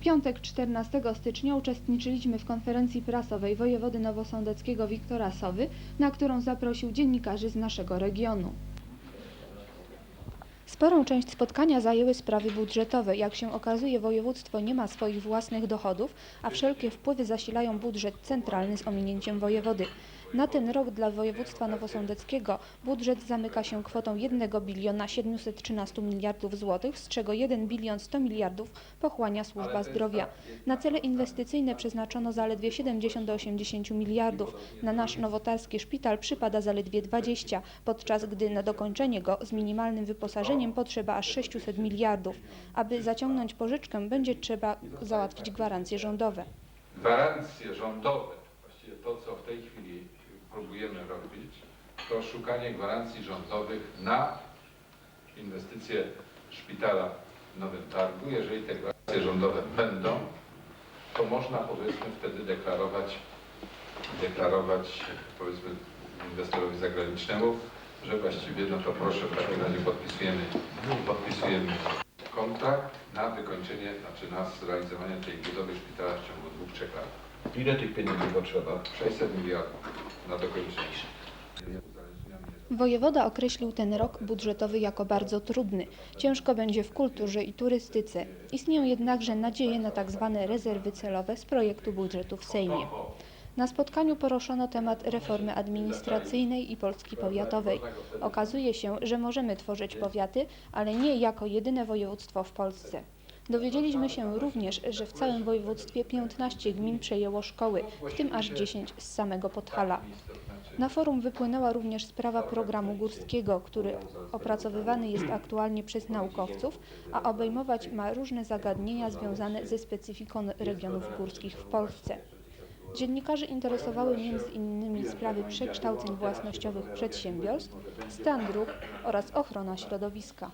piątek 14 stycznia uczestniczyliśmy w konferencji prasowej wojewody nowosądeckiego Wiktora Sowy, na którą zaprosił dziennikarzy z naszego regionu. Sporą część spotkania zajęły sprawy budżetowe. Jak się okazuje, województwo nie ma swoich własnych dochodów, a wszelkie wpływy zasilają budżet centralny z ominięciem wojewody. Na ten rok dla województwa nowosądeckiego budżet zamyka się kwotą 1 biliona 713 miliardów złotych, z czego 1 bilion 100 miliardów pochłania służba zdrowia. Na cele inwestycyjne przeznaczono zaledwie 70 do 80 miliardów. Na nasz nowotarski szpital przypada zaledwie 20, podczas gdy na dokończenie go z minimalnym wyposażeniem potrzeba aż 600 miliardów. Aby zaciągnąć pożyczkę, będzie trzeba załatwić gwarancje rządowe. gwarancje rządowe, właściwie to, co w tej chwili próbujemy robić, to szukanie gwarancji rządowych na inwestycje szpitala w Nowym Targu. Jeżeli te gwarancje rządowe będą, to można powiedzmy wtedy deklarować, deklarować powiedzmy inwestorowi zagranicznemu, że właściwie no to proszę w takim razie podpisujemy, podpisujemy kontrakt na wykończenie, znaczy na zrealizowanie tej budowy szpitala w ciągu dwóch, trzech lat. Ile tych pieniędzy potrzeba? 600 miliardów Wojewoda określił ten rok budżetowy jako bardzo trudny. Ciężko będzie w kulturze i turystyce. Istnieją jednakże nadzieje na tzw. rezerwy celowe z projektu budżetu w Sejmie. Na spotkaniu poruszono temat reformy administracyjnej i Polski powiatowej. Okazuje się, że możemy tworzyć powiaty, ale nie jako jedyne województwo w Polsce. Dowiedzieliśmy się również, że w całym województwie 15 gmin przejęło szkoły, w tym aż 10 z samego Podhala. Na forum wypłynęła również sprawa programu górskiego, który opracowywany jest aktualnie przez naukowców, a obejmować ma różne zagadnienia związane ze specyfiką regionów górskich w Polsce. Dziennikarzy interesowały m.in. sprawy przekształceń własnościowych przedsiębiorstw, stan dróg oraz ochrona środowiska.